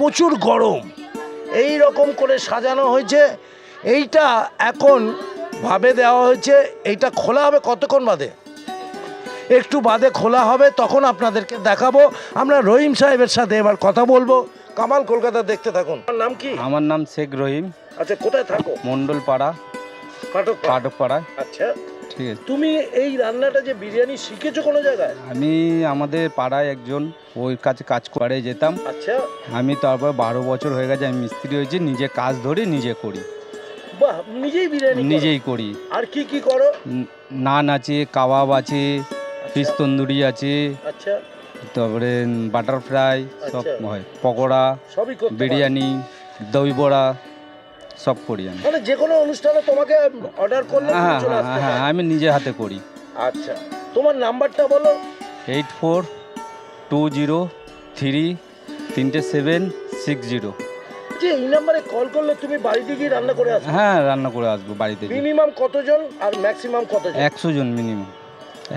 প্রচুর গরম। এই রকম করে সাজানো হয়েছে। এইটা এখন ভাবে দেওয়া হয়েছে এইটা খোলা হবে কতক্ষণ বাদে? একটু বাদে খোলা হবে তখন আপনাদেরকে দেখাবো। আমরা রহিম সাহেবের সাথে এবার কথা বলব। কামাল কলকাতা দেখতে থাকুন। আপনার নাম কি? আমার নাম শেখ রহিম। আচ্ছা কোথায় থাকো? মন্ডল পাড়া কাটক পাড়ায় আচ্ছা। ঠিক আছে। তুমি এই রান্নাটা যে বিরিয়ানি শিখেছো কোনো জায়গায়? আমি আমাদের পাড়ায় একজন ওই কাছে কাজ করে যেতাম। আচ্ছা। আমি তারপর বারো বছর হয়ে গেছে আমি মিস্ত্রি হয়েছি নিজে কাজ ধরে নিজে করি। বাহ নিজেই বিরিয়ানি করো? নিজেই করি। আর কি কি করো? নান আছে কাবাব আছে ফিশ তন্দুরি আছে আচ্ছা। তারপরে বাটার ফ্রাই সব আচ্ছা। হয়। পকোড়া সবই করতে পারো। বিরিয়ানি দই বড়া সব করি আমি। মানে যে কোনো অনুষ্ঠানে তোমাকে অর্ডার করলে হ্যাঁ চলে হ্যাঁ আসতে হ্যাঁ। আমি নিজে হাতে করি। আচ্ছা। তোমার নাম্বারটা বলো। Eight four two zero three তিনটে সেভেন সিক্স জিরো। যে এই নাম্বারে কল করলে তুমি বাড়িতে গিয়ে রান্না করে আসবে? হ্যাঁ রান্না করে আসব বাড়িতে গিয়ে। মিনিমাম কতজন আর ম্যাক্সিমাম কতজন? একশো জন মিনিমাম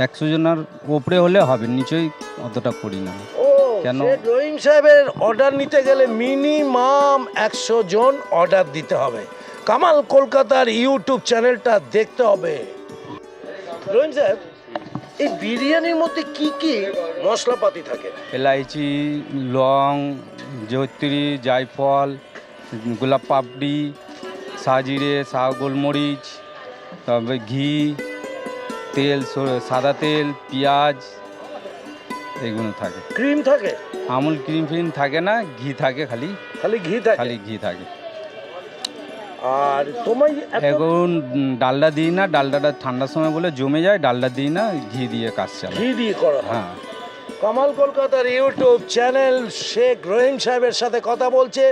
একশো জনের ওপরে হলে হবে নিচই অতটা করি না। ও কেন? রহিম সাহেবের অর্ডার নিতে গেলে মিনিমাম একশো জন অর্ডার দিতে হবে। কামাল কলকাতার ইউটিউব চ্যানেলটা দেখতে হবে। রহিম সাহেব এই বিরিয়ানির মধ্যে কি কি মশলাপাতি থাকে? এলাইচি লং জৈত্রী জায়ফল গোলাপ পাপড়ি সাজিরে সা গোলমরিচ তারপরে ঘি তেল সাদা তেল পেঁয়াজ এগুলো থাকে। ক্রিম থাকে? আমুল ক্রিম ফ্রিম থাকে না ঘি থাকে খালি। খালি ঘি থাকে? খালি ঘি থাকে। আর তোমায় এখন ডালডা দিই না ডালডাটা ঠান্ডার সময় বলে জমে যায় ডালডা দিই না ঘি দিয়ে কাজ চালাই। ঘি দিয়ে করা হ্যাঁ। কামাল কলকাতার ইউটিউব চ্যানেল শেখ রহিম সাহেবের সাথে কথা বলছে।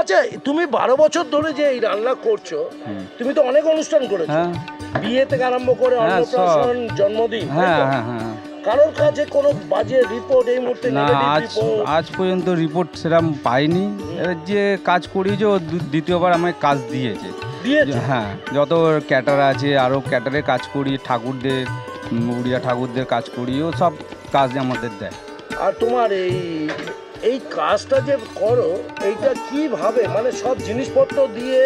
আচ্ছা তুমি বারো বছর ধরে যে এই রান্না করছ তুমি তো অনেক অনুষ্ঠান করেছ। হ্যাঁ। বিয়ে থেকে আরম্ভ করে হ্যাঁ, অন্নপ্রাশন জন্মদিন হ্যাঁ হ্যাঁ হ্যাঁ। কারোর কাছে কোনো বাজে রিপোর্ট এই মুহূর্তে না আজ আজ পর্যন্ত রিপোর্ট সেরকম পাইনি। যে কাজ করি যে ও দ্বিতীয়বার আমায় কাজ দিয়েছে। হ্যাঁ যত ক্যাটার আছে আরও ক্যাটারে কাজ করি ঠাকুরদের উড়িয়া ঠাকুরদের কাজ করি ও সব কাজ আমাদের দেয়। আর তোমার এই এই কাজটা যে করো এইটা কীভাবে? মানে সব জিনিসপত্র দিয়ে?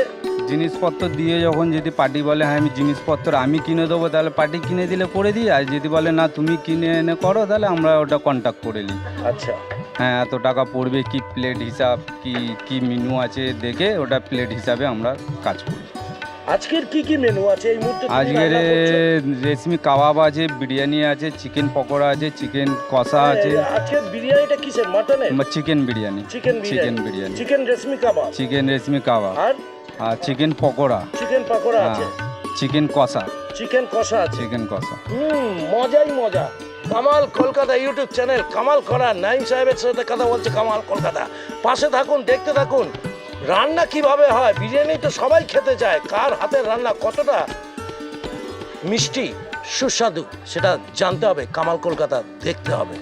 জিনিসপত্র দিয়ে যখন যদি পার্টি বলে হ্যাঁ আমি জিনিসপত্র আমি কিনে দেবো তাহলে পার্টি কিনে দিলে করে দিই। আর যদি বলে না তুমি কিনে এনে করো তাহলে আমরা ওটা কন্ট্যাক্ট করে নিই। আচ্ছা। হ্যাঁ এত টাকা পড়বে কি প্লেট হিসাব কি কি মেনু আছে দেখে ওটা প্লেট হিসাবে আমরা কাজ করি। আজকের কি কি মেনু আছে? এই মুহূর্তে আজকের রেশমি কাবাব আছে বিরিয়ানি আছে চিকেন পকোড়া আছে চিকেন কষা আছে। এই, আজকের বিরিয়ানিটা কিসের? মাটনের chicken biryani. Chicken chicken biryani biryani. Chicken reshmi kebab. Chicken reshmi kebab. আর? আর চিকেন পকোড়া। চিকেন পাকোড়া হ্যাঁ। আছে। চিকেন কষা। চিকেন কষা আছে। চিকেন কষা। হুম মজাই মজা। কামাল কলকাতা ইউটিউব চ্যানেল কামাল করা নাইম সাহেবের সাথে কথা বলছে কামাল কলকাতা। পাশে থাকুন দেখতে থাকুন। রান্না কীভাবে হয়? বিরিয়ানি তো সবাই খেতে চায়। কার হাতের রান্না? কতটা মিষ্টি, সুস্বাদু, সেটা জানতে হবে। কামাল কলকাতা দেখতে হবে।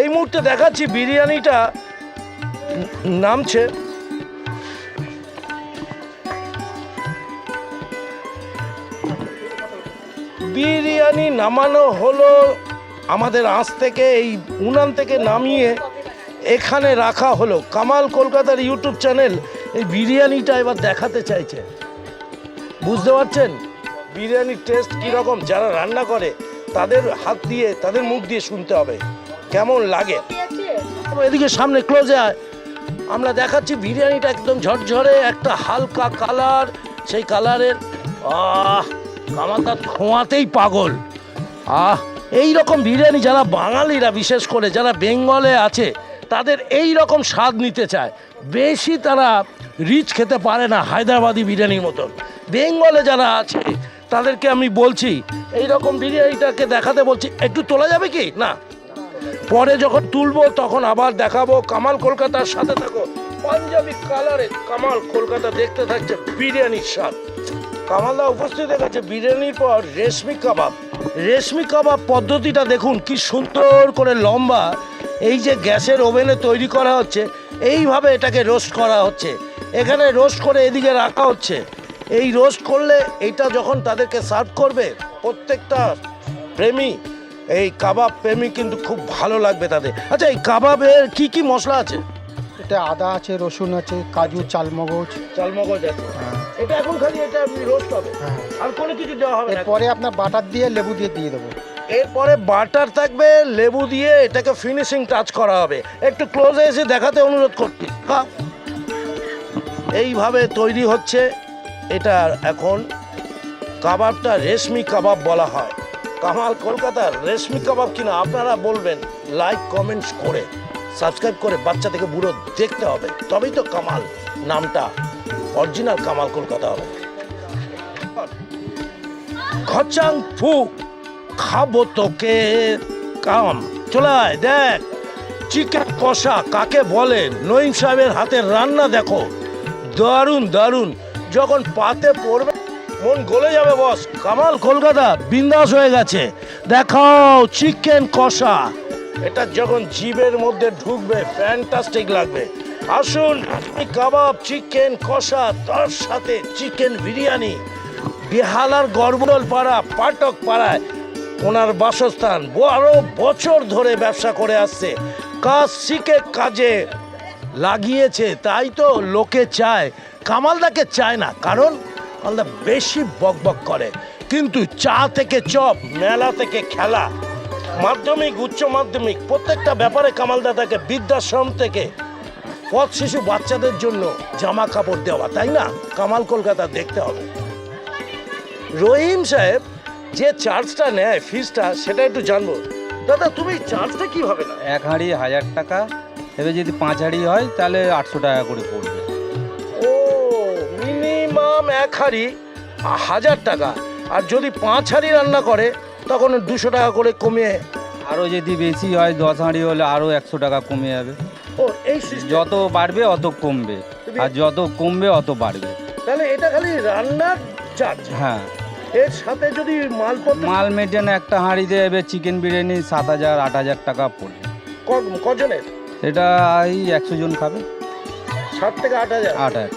এই মুহূর্তে দেখাচ্ছি বিরিয়ানিটা নামছে। বিরিয়ানি নামানো হলো আমাদের আঁচ থেকে, এই উনান থেকে নামিয়ে এখানে রাখা হলো। কামাল কলকাতার ইউটিউব চ্যানেল এই বিরিয়ানিটা এবার দেখাতে চাইছে। বুঝতে পারছেন? বিরিয়ানির টেস্ট কীরকম? যারা রান্না করে, তাদের হাত দিয়ে, তাদের মুখ দিয়ে শুনতে হবে। কেমন লাগে? এদিকে সামনে ক্লোজে আমরা দেখাচ্ছি বিরিয়ানিটা একদম ঝরঝরে, একটা হালকা কালার, সেই কালারের। আহ কামাতা খোঁয়াতেই পাগল। আহ এই রকম বিরিয়ানি যারা বাঙালিরা বিশেষ করে, যারা বেঙ্গলে আছে তাদের এই রকম স্বাদ নিতে চায়। বেশি তারা রিচ খেতে পারে না হায়দ্রাবাদি বিরিয়ানির মতন বেঙ্গলে যারা আছে, তাদেরকে আমি বলছি, এই রকম বিরিয়ানিটাকে দেখাতে বলছি, একটু তোলা যাবে কি? না। পরে যখন তুলবো, তখন আবার দেখাবো। কামাল কলকাতার সাথে থাকো। পাঞ্জাবি কালারে কামাল কলকাতা দেখতে থাকছে বিরিয়ানির স্বাদ। কামালদা উপস্থিত হয়ে বিরিয়ানির পর রেশমি কাবাব। রেশমি কাবাব পদ্ধতিটা দেখুন, কি সুন্দর করে লম্বা এই যে গ্যাসের ওভেনে তৈরি করা হচ্ছে এইভাবে এটাকে রোস্ট করা হচ্ছে। এখানে রোস্ট করে এদিকে রাখা হচ্ছে। এই রোস্ট করলে এইটা যখন তাদেরকে সার্ভ করবে প্রত্যেকটা প্রেমী এই কাবাব প্রেমী কিন্তু খুব ভালো লাগবে তাদের। আচ্ছা এই কাবাবের কি কি মশলা আছে? এটা আদা আছে রসুন আছে কাজু চালমগজ। চালমগজ আছে। হ্যাঁ। এটা এখন খালি এটা রোস্ট হবে? হ্যাঁ। আর কোনো কিছু দেওয়া হবে এরপরে আপনার বাটার দিয়ে লেবু দিয়ে দিয়ে দেবো। এরপরে বাটার থাকবে, লেবু দিয়ে এটাকে ফিনিশিং টাচ করা হবে। একটু ক্লোজে এসে দেখাতে অনুরোধ করছি। এইভাবে তৈরি হচ্ছে এটা এখন কাবাবটা রেশমি কাবাব বলা হয়। কামাল, কলকাতার রেশমি কাবাব কিনা আপনারা বলবেন লাইক কমেন্টস করে। সাবস্ক্রাইব করে বাচ্চা থেকে বুড়ো দেখতে হবে। তবেই তো কামাল নামটা অরিজিনাল কামাল কলকাতা হবে। খচাং ফু। খাব তোকে। কাম, চলে আয়, দেখ। চিকেন কষা কাকে বলে? নঈম সাহেবের হাতের রান্না দেখো। দারুণ দারুণ। যখন পাতে পড়বে, মন গলে যাবে, বস। কামাল কলকাতা, বিন্দাস হয়ে গেছে। দেখাও চিকেন কষা। এটা যখন জিভের মধ্যে ঢুকবে ফ্যান্টাস্টিক লাগবে। আসুন কাবাব চিকেন কষা, তার সাথে চিকেন বিরিয়ানি। বেহালার গর্বল পাড়া পাটক পাড়ায় ওনার বাসস্থান। বারো বছর ধরে ব্যবসা করে আসছে। কাজ শিখে কাজে লাগিয়েছে, তাই তো লোকে চায়। কামালদাকে চায় না, কারণ কামালদা বেশি বকবক করে। কিন্তু চা থেকে চপ, মেলা থেকে খেলা, মাধ্যমিক, উচ্চ মাধ্যমিক, প্রত্যেকটা ব্যাপারে কামালদা তাকে বৃদ্ধাশ্রম থেকে পথ শিশু বাচ্চাদের জন্য জামা কাপড় দেওয়া, তাই না? কামাল কলকাতা দেখতে হবে। রহিম সাহেব যে চার্জটা নেয় ফিজটা সেটা একটু জানব। দাদা তুমি চার্জটা কীভাবে না এক হাঁড়ি হাজার টাকা। এবার যদি পাঁচ হাঁড়ি হয় তাহলে আটশো টাকা করে পড়বে। ও মিনিমাম এক হাঁড়ি হাজার টাকা। আর যদি পাঁচ হাঁড়ি রান্না করে তখন দুশো টাকা করে কমিয়ে আরও যদি বেশি হয় দশ হাঁড়ি হলে আরও একশো টাকা কমে যাবে। ও এই যত বাড়বে অত কমবে। আর যত কমবে অত বাড়বে। তাহলে এটা খালি রান্নার চার্জ হ্যাঁ। এর সাথে যদি মালপত্র মাল মেটেন একটা হাঁড়িতে এবার চিকেন বিরিয়ানি সাত হাজার আট হাজার টাকা পড়বে। ক- কজনের? এটা এই একশো জন খাবে। সাত থেকে আট হাজার? আট হাজার।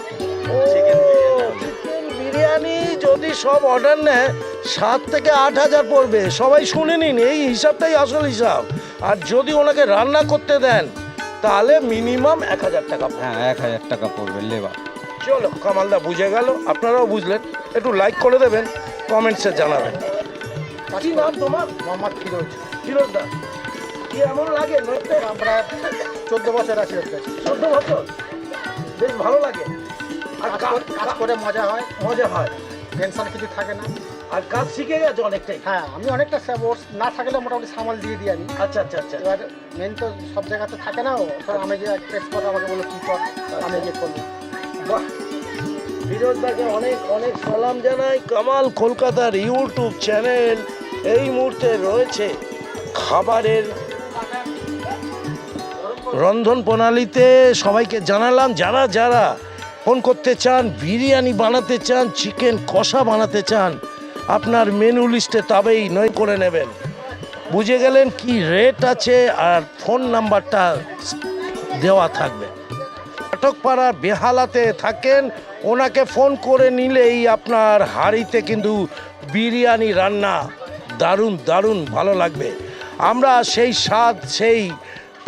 ও চিকেন বিরিয়ানি। যদি সব অর্ডার নেয় সাত থেকে আট হাজার পড়বে। সবাই শুনে নিন এই হিসাবটাই আসল হিসাব। আর যদি ওনাকে রান্না করতে দেন তাহলে মিনিমাম এক হাজার টাকা পড়বে। হ্যাঁ এক হাজার টাকা পড়বে লেবার। চলো কামালদা বুঝে গেল আপনারাও বুঝলেন। একটু লাইক করে দেবেন। কমেন্টসে জানাবেন। কি নাম তোমার? মোহাম্মদ ফিরোজ। ফিরোজদা কি এমন লাগে নইতে আমরা চোদ্দ বছর আছি চোদ্দ বছর? বেশ ভালো লাগে। আর কাজ করে- মজা হয়। মজা হয়। টেনশন কিছু থাকে না। আর কাজ শিখে গেছে অনেকটাই? হ্যাঁ আমি অনেকটা ওর না থাকলে মোটামুটি সামাল দিয়ে দিই আমি। আচ্ছা আচ্ছা আচ্ছা। এবার মেন তো সব জায়গাতে থাকে না ও। তো আমি যে একটা এক্সপার্ট আমাকে বলো কী কর? আমি গিয়ে করব বাহ অনেক অনেক সালাম জানাই কামাল কলকাতার ইউটিউব চ্যানেল। এই মুহূর্তে রয়েছে খাবারের রন্ধন প্রণালীতে সবাইকে জানালাম, যারা যারা ফোন করতে চান, বিরিয়ানি বানাতে চান চিকেন কষা বানাতে চান, আপনার মেনু লিস্টে তবেই নয় করে নেবেন। বুঝে গেলেন কি রেট আছে আর ফোন নাম্বারটা দেওয়া থাকবে। পাঠকপাড়া বেহালাতে থাকেন ওনাকে ফোন করে নিলেই আপনার হাঁড়িতে কিন্তু বিরিয়ানি রান্না দারুণ দারুণ ভালো লাগবে। আমরা সেই স্বাদ সেই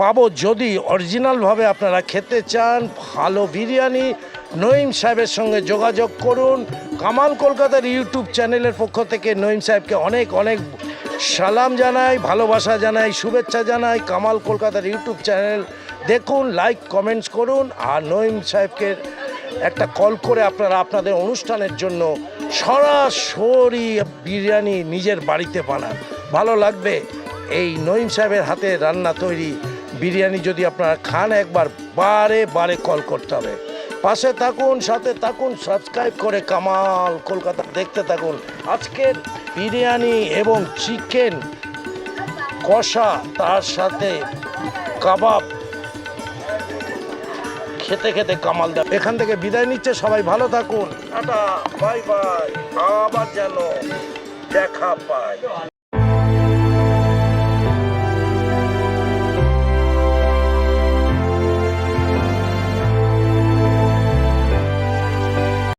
পাবো যদি অরিজিনালভাবে আপনারা খেতে চান, ভালো বিরিয়ানি, নঈম সাহেবের সঙ্গে যোগাযোগ করুন। কামাল কলকাতার ইউটিউব চ্যানেলের পক্ষ থেকে নঈম সাহেবকে অনেক অনেক সালাম জানাই, ভালোবাসা জানাই, শুভেচ্ছা জানাই। কামাল কলকাতার ইউটিউব চ্যানেল দেখুন, লাইক, কমেন্টস করুন। আর নঈম সাহেবকে একটা কল করে আপনারা আপনাদের অনুষ্ঠানের জন্য সরাসরি বিরিয়ানি নিজের বাড়িতে বানান। ভালো লাগবে? এই নঈম সাহেবের হাতে রান্না তৈরি বিরিয়ানি যদি আপনারা খান, একবার বারে বারে কল করতে হবে। পাশে থাকুন, সাথে থাকুন, সাবস্ক্রাইব করে কামাল কলকাতা দেখতে থাকুন। আজকের বিরিয়ানি এবং চিকেন কষা, তার সাথে কাবাব খেতে খেতে কামাল দেয় এখান থেকে বিদায় নিচ্ছে সবাই ভালো থাকুন। Tata bye bye. আবার যেন দেখা পায়